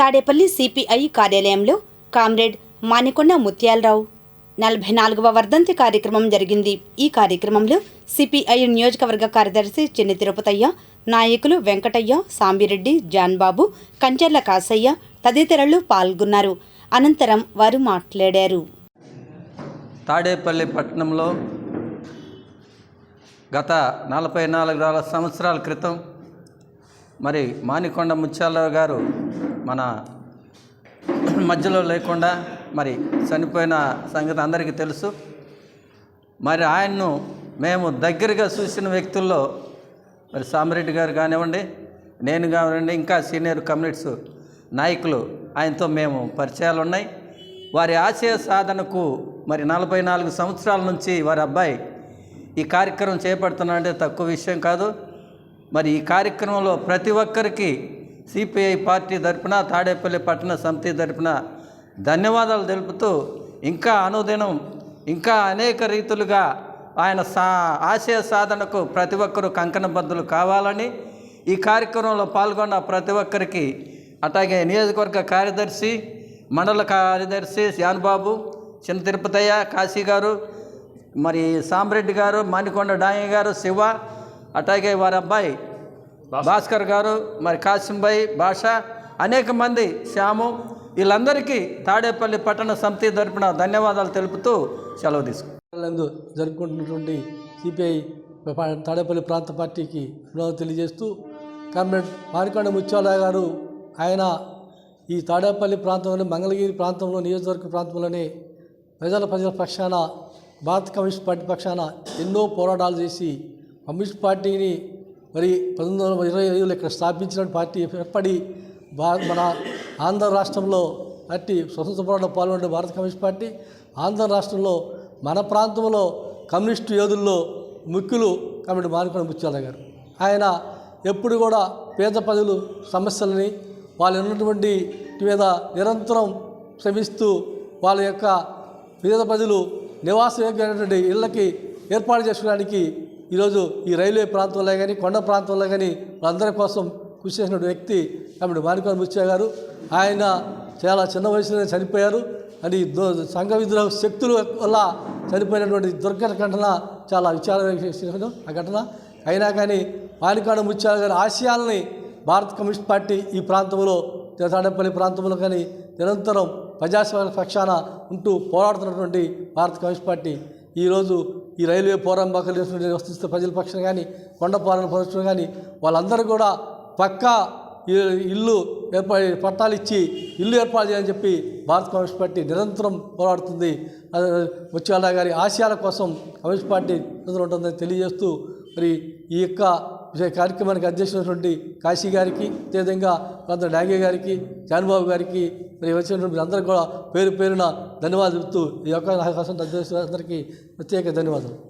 Tadepalli CPI కార్యాలయంలో comrade Manikonda Muthyalarao. నలభై నాలుగవ వర్ధంతి కార్యక్రమం జరిగింది. ఈ కార్యక్రమంలో సిపిఐ నియోజకవర్గ కార్యదర్శి చిన్ని తిరుపతయ్య నాయకులు వెంకటయ్య సాంబిరెడ్డి జాన్బాబు కంచెర్ల కాసయ్య తదితరులు పాల్గొన్నారు. అనంతరం వారు మాట్లాడారు. తాడేపల్లి పట్టణంలో గత నలభై నాలుగు వేల సంవత్సరాల క్రితం మరి మానికొండ ముత్యాలరావు గారు మన మధ్యలో లేకుండా మరి చనిపోయిన సంగతి అందరికీ తెలుసు. మరి ఆయన్ను మేము దగ్గరగా చూసిన వ్యక్తుల్లో మరి సామిరెడ్డి గారు కానివ్వండి నేను కానివ్వండి ఇంకా సీనియర్ కమ్యూనిట్స్ నాయకులు ఆయనతో మేము పరిచయాలు ఉన్నాయి. వారి ఆశయ సాధనకు మరి నలభై నాలుగు సంవత్సరాల నుంచి వారి అబ్బాయి ఈ కార్యక్రమం చేపడుతున్నాడంటే తక్కువ విషయం కాదు. మరి ఈ కార్యక్రమంలో ప్రతి ఒక్కరికి సిపిఐ పార్టీ తరపున తాడేపల్లి పట్టణ సమితి తరపున ధన్యవాదాలు తెలుపుతూ ఇంకా అనుదినం ఇంకా అనేక రీతులుగా ఆయన సా ఆశయ సాధనకు ప్రతి ఒక్కరూ కంకణబద్ధులు కావాలని ఈ కార్యక్రమంలో పాల్గొన్న ప్రతి ఒక్కరికి అట్లాగే నియోజకవర్గ కార్యదర్శి మండల కార్యదర్శి శ్యాన్బాబు చిన్న తిరుపతయ్య కాశీ గారు మరి సాంబ్రెడ్డి గారు మానికొండ డాయి గారు శివ అట్లాగే వారి అబ్బాయి భాస్కర్ గారు మరి కాసింబాయి భాష అనేక మంది శ్యాము వీళ్ళందరికీ తాడేపల్లి పట్టణ సమితి తరపున ధన్యవాదాలు తెలుపుతూ సెలవు తీసుకు నందు జరుపుకుంటున్నటువంటి సిపిఐ తాడేపల్లి ప్రాంత పార్టీకి వినోదం తెలియజేస్తూ కామ్రేడ్ మారికొండ ముత్యాలరావు గారు ఆయన ఈ తాడేపల్లి ప్రాంతంలోని మంగళగిరి ప్రాంతంలో నియోజకవర్గ ప్రాంతంలోనే ప్రజల ప్రజల పక్షాన భారత కమ్యూనిస్ట్ పార్టీ పక్షాన ఎన్నో పోరాటాలు చేసి కమ్యూనిస్ట్ పార్టీని మరి పంతొమ్మిది వందల ఇరవై ఐదులో ఇక్కడ స్థాపించిన పార్టీ ఏర్పడి భా మన ఆంధ్ర రాష్ట్రంలో పార్టీ స్వతంత్ర పోరాటంలో పాల్గొనే భారత కమ్యూనిస్ట్ పార్టీ ఆంధ్ర రాష్ట్రంలో మన ప్రాంతంలో కమ్యూనిస్టు యోధుల్లో ముఖ్యులు కమిటీ మానుకొని ముత్యాల గారు ఆయన ఎప్పుడు కూడా పేద ప్రజలు సమస్యలని వాళ్ళు ఉన్నటువంటి మీద నిరంతరం శ్రమిస్తూ వాళ్ళ యొక్క పేద ప్రజలు నివాసయోగ్యమైనటువంటి ఇళ్ళకి ఏర్పాటు చేసుకోవడానికి ఈరోజు ఈ రైల్వే ప్రాంతంలో కానీ కొండ ప్రాంతంలో కానీ వాళ్ళందరి కోసం కృషి చేసిన వ్యక్తి కాబట్టి మానికొండ ముత్య గారు. ఆయన చాలా చిన్న వయసులోనే చనిపోయారు. అది సంఘ విద్రోహ శక్తుల వల్ల చనిపోయినటువంటి దుర్ఘటన చాలా విచారం ఆ ఘటన. అయినా కానీ మానికొండ ముత్యాల గారి ఆశయాలని భారత కమ్యూనిస్ట్ పార్టీ ఈ ప్రాంతంలో తాడేపల్లి ప్రాంతంలో కానీ నిరంతరం ప్రజాస్వామ్య పక్షాన ఉంటూ పోరాడుతున్నటువంటి భారత కమ్యూనిస్ట్ పార్టీ ఈరోజు ఈ రైల్వే పోరంబాకలు వస్తున్న ప్రజల పక్షాన కానీ కొండ పోరాట కానీ వాళ్ళందరూ కూడా పక్కా ఈ- ఇల్లు ఏర్పాటు పట్టాలు ఇచ్చి ఇల్లు ఏర్పాటు చేయాలని చెప్పి భారత కమ్యూనిస్ట్ పార్టీ నిరంతరం పోరాడుతుంది. ముత్యాల గారి ఆశయాల కోసం కమ్యూనిస్ట్ పార్టీ నిరంతరం ఉంటుందని తెలియజేస్తూ మరి ఈ యొక్క కార్యక్రమానికి అధ్యక్షులైనటువంటి కాశీ గారికి అదేవిధంగా కొంత డాంగే గారికి జాన్బాబు గారికి మరి వచ్చినటువంటి అందరికీ కూడా పేరు పేరున ధన్యవాదాలు చెబుతూ ఈ యొక్క అవకాశం అధ్యక్షులందరికీ ప్రత్యేక ధన్యవాదాలు.